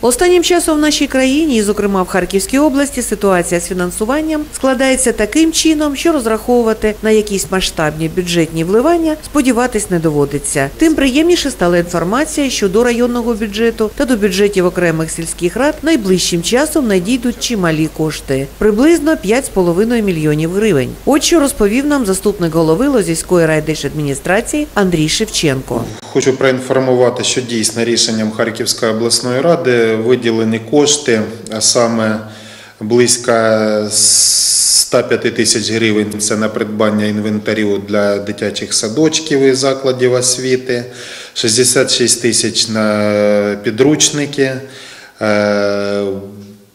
Останнім часом в нашій країні, і, зокрема в Харківській області, ситуація з фінансуванням складається таким чином, що розраховувати на якісь масштабні бюджетні вливання сподіватись не доводиться. Тим приємніше стала інформація, що до районного бюджету та до бюджетів окремих сільських рад найближчим часом надійдуть чималі кошти приблизно 5,5 мільйонів гривень. От що розповів нам заступник голови Лозівської райдержадміністрації Андрій Шевченко. Хочу проінформувати, що дійсно рішенням Харківської обласної ради виділені кошти, а саме близько 105 тисяч гривень це на придбання інвентарю для дитячих садочків і закладів освіти, 66 тисяч на підручники. Е,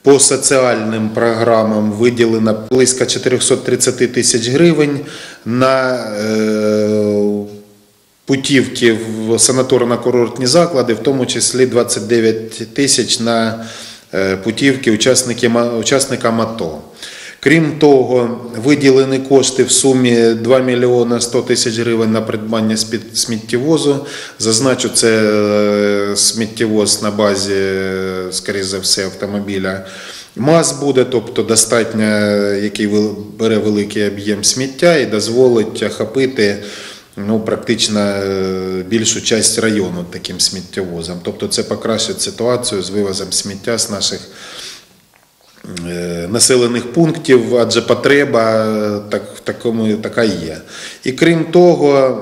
По соціальним програмам виділено близько 430 тисяч гривень на е, путівки в санаторно-курортні заклади, в тому числі 29 тисяч на е, путівки учасникам АТО. Крім того, виділені кошти в сумі 2 мільйони 100 тисяч гривень на придбання сміттєвозу. Зазначу, це е, сміттєвоз на базі, е, скоріше за все, автомобіля. МАЗ буде, тобто достатньо, який бере великий об'єм сміття і дозволить охопити ну, практично е, більшу часть району таким сміттєвозом. Тобто це покращить ситуацію з вивозом сміття з наших е, населених пунктів, адже потреба е, так, такому така є. І крім того,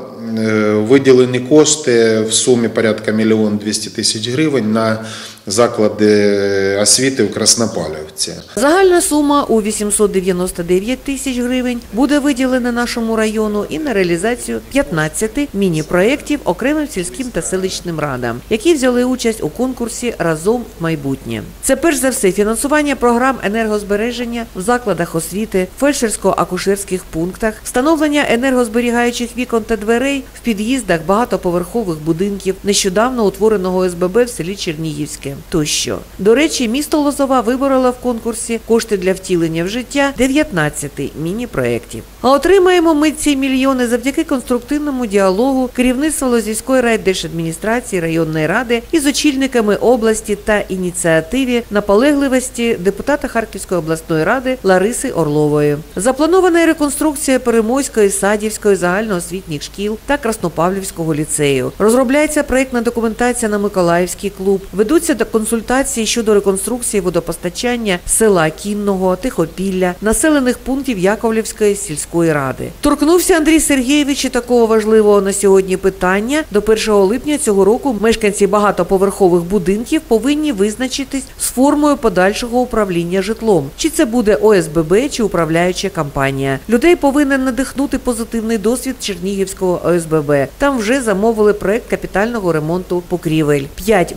виділені кошти в сумі порядка мільйон 200 тисяч гривень на заклади освіти в Краснопалівці. Загальна сума у 899 тисяч гривень буде виділена нашому району і на реалізацію 15 міні-проєктів окремим сільським та селищним радам, які взяли участь у конкурсі разом в майбутнє. Це перш за все фінансування програм енергозбереження в закладах освіти, фельдшерсько-акушерських пунктах, встановлення енергозберігаючих вікон та дверей в під'їздах багатоповерхових будинків, нещодавно утвореного СББ в селі Чернігівське тощо. До речі, місто Лозова виборола в конкурсі кошти для втілення в життя 19 міні-проєктів. А отримаємо ми ці мільйони завдяки конструктивному діалогу керівництва Лозівської райдержадміністрації районної ради із очільниками області та ініціативі наполегливості депутата Харківської обласної ради Лариси Орлової. Запланована реконструкція Перемойської, Садівської загальноосвітніх шкіл та Краснопавлівського ліцею. Розробляється проєктна документація на Миколаївський клуб. Ведуться до консультації щодо реконструкції водопостачання села Кінного, Тихопілля, населених пунктів Яковлівської сільської ради. Торкнувся Андрій Сергійович і такого важливого на сьогодні питання. До 1 липня цього року мешканці багатоповерхових будинків повинні визначитись з формою подальшого управління житлом. Чи це буде ОСББ, чи управляюча компанія. Людей повинен надихнути позитивний досвід Чернігівського ОСББ. Там вже замовили проект капітального ремонту покрівель. П'ять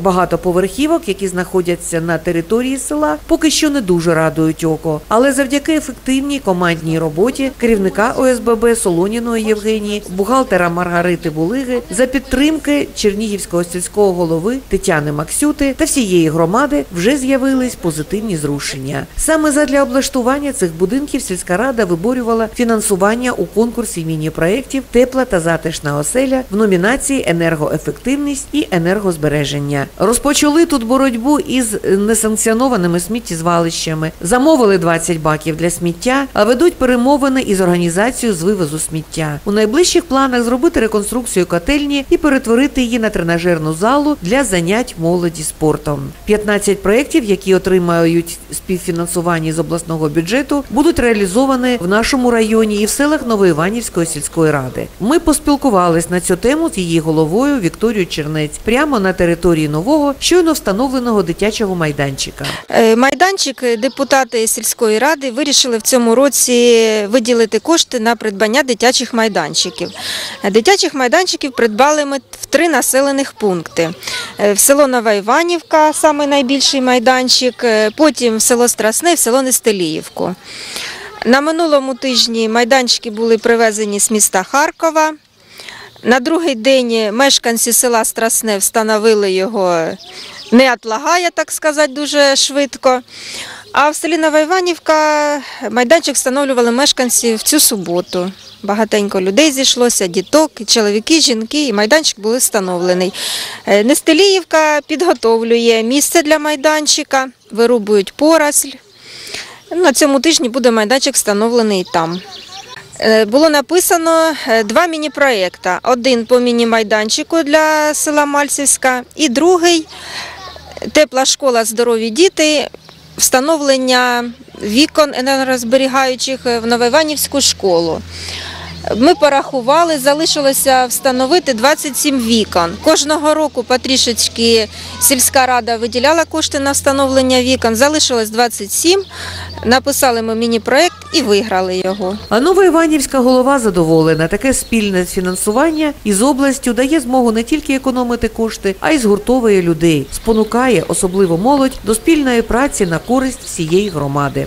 багатоповерхівок, які знаходяться на території села, поки що не дуже радують око. Але завдяки ефективній командній роботі керівника ОСББ Солоніної Євгенії, бухгалтера Маргарити Булиги, за підтримки Чернігівського сільського голови Тетяни Максюти та всієї громади вже з'явились позитивні зрушення. Саме задля облаштування цих будинків сільська рада виборювала фінансування у конкурсі міні-проєктів Тепла та затишна оселя в номінації енергоефективність і енергозбереження. Розпочали тут боротьбу із несанкціонованими сміттєзвалищами, замовили 20 баків для сміття, а ведуть перемовини із організацією з вивозу сміття. У найближчих планах зробити реконструкцію котельні і перетворити її на тренажерну залу для занять молоді спортом. 15 проєктів, які отримають співфінансування з обласного бюджету, будуть реалізовані в нашому районі і в селах Новоіванівської сільської ради. Ми поспілкувались на цю тему з її головою Вікторією Чернець прямо на території нового щойно встановленого дитячого майданчика. Е, Майданчик е, депутати сільської ради вирішили в цьому році виділити кошти на придбання дитячих майданчиків. Е, Дитячих майданчиків придбали ми в три населених пункти. В село Нова Іванівка, саме найбільший майданчик, потім в село Страсне, в село Нестеліївку. На минулому тижні майданчики були привезені з міста Харкова. На другий день мешканці села Страсне встановили його не отлагає, так сказати, дуже швидко. А в селі Нова Іванівка майданчик встановлювали мешканці в цю суботу. Багатенько людей зійшлося, діток, і чоловіки, жінки, і майданчик був встановлений. Е, Нестеліївка підготовлює місце для майданчика, вирубують поросль. На цьому тижні буде майданчик встановлений і там. Е, Було написано е, два міні-проєкти. Один по міні-майданчику для села Мальцівська і другий тепла школа здорові діти, встановлення вікон енергозберігаючих в Новоіванівську школу. Ми порахували, залишилося встановити 27 вікон. Кожного року потрішечки сільська рада виділяла кошти на встановлення вікон. Залишилось 27. Написали ми міні-проєкт і виграли його. А Новоіванівська голова задоволена. Таке спільне фінансування із областю дає змогу не тільки економити кошти, а й згуртовує людей, спонукає особливо молодь до спільної праці на користь всієї громади.